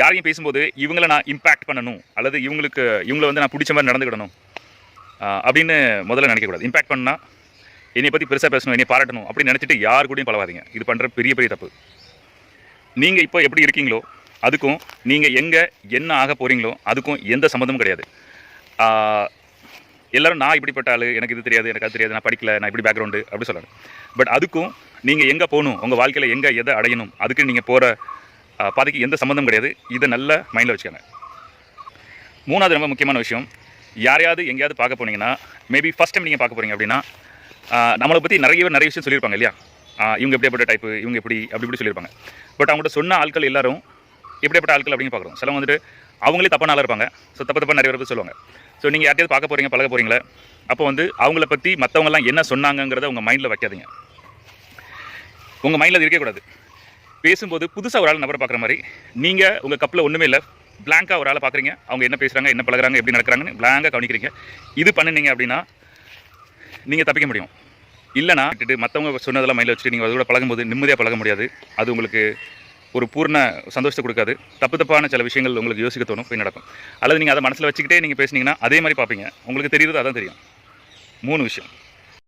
யாரையும் பேசும்போது இவங்களை நான் இம்பேக்ட் பண்ணணும் அல்லது இவங்களுக்கு இவங்களை வந்து நான் பிடிச்ச மாதிரி நடந்துக்கிடணும் அப்படின்னு முதல்ல நினைக்கக்கூடாது இம்பாக்ட் பண்ணால் என்னை பற்றி பெருசாக பேசணும் என்னை பாராட்டணும் அப்படின்னு நினச்சிட்டு யார் கூடயும் பழவாதீங்க இது பண்ணுற பெரிய பெரிய தப்பு. நீங்கள் இப்போ எப்படி இருக்கீங்களோ அதுக்கும் நீங்கள் எங்கே என்ன ஆக போகிறீங்களோ அதுக்கும் எந்த சம்மந்தமும் கிடையாது. எல்லோரும் நான் இப்படிப்பட்ட ஆள் எனக்கு இது தெரியாது எனக்கு அது தெரியாது நான் படிக்கல நான் இப்படி பேக்ரவுண்டு அப்படி சொல்கிறாங்க பட் அதுக்கும் நீங்கள் எங்கே போகணும் உங்கள் வாழ்க்கையில் எங்கே எதை அடையணும் அதுக்கு நீங்கள் போகிற பாதைக்கு எந்த சம்மந்தம் கிடையாது. இதை நல்ல மைண்டில் வச்சுக்கோங்க. மூணாவது ரொம்ப முக்கியமான விஷயம் யாரையாவது எங்கேயாவது பார்க்க போனீங்கன்னா மேபி ஃபஸ்ட் டைம் நீங்கள் பார்க்க போகிறீங்க அப்படின்னா நம்மளை பற்றி நிறைய நிறைய விஷயம் சொல்லியிருப்பாங்க இல்லையா? இவங்க எப்படிப்பட்ட டைப்பு இவங்க எப்படி அப்படி இப்படி சொல்லியிருப்பாங்க. பட் அவங்கள்ட்ட சொன்ன ஆட்கள் எல்லாரும் எப்படிப்பட்ட ஆட்கள் அப்படின்னு பார்க்குறோம். சிலவங்க வந்துட்டு அவங்களே தப்பான ஆளாக இருப்பாங்க. ஸோ தப்பு தப்பாக நிறைய பேர் சொல்லுவாங்க. ஸோ நீங்கள் யார்ட்டையாவது பார்க்க போகிறீங்க பழக போகிறீங்களே அப்போ வந்து அவங்கள பற்றி மற்றவங்கலாம் என்ன சொன்னாங்கங்கிறத உங்கள் மைண்டில் வைக்காதீங்க. உங்கள் மைண்டில் அது இருக்கக்கூடாது. பேசும்போது புதுசாக ஒரு ஆள் நபரை பார்க்குற மாதிரி. நீங்கள் உங்கள் கப்பில் ஒன்றுமே இல்லை. பிளாங்காக ஒரு ஆளை பார்க்குறீங்க. அவங்க என்ன பேசுகிறாங்க என்ன பழகுறாங்க எப்படி நடக்கிறாங்கன்னு பிளாங்காக கவனிக்கிறீங்க. இது பண்ணுனீங்க அப்படின்னா நீங்கள் தப்பிக்க முடியும். இல்லைனா விட்டுட்டு மற்றவங்க சொன்னதெல்லாம் மைண்டில் வச்சுட்டு நீங்கள் அதோட பழகும்போது நிம்மதியாக பழக முடியாது. அது உங்களுக்கு ஒரு பூர்ண சந்தோஷத்தை கொடுக்காது. தப்பு தப்பான சில விஷயங்கள் உங்களுக்கு யோசிக்க தோணும் போய் நடக்கும். அல்லது நீங்கள் அதை மனசில் வச்சுக்கிட்டே நீங்கள் பேசுனீங்கன்னா அதே மாதிரி பார்ப்பீங்க. உங்களுக்கு தெரியுறது அதான் தெரியும். மூணு விஷயம்.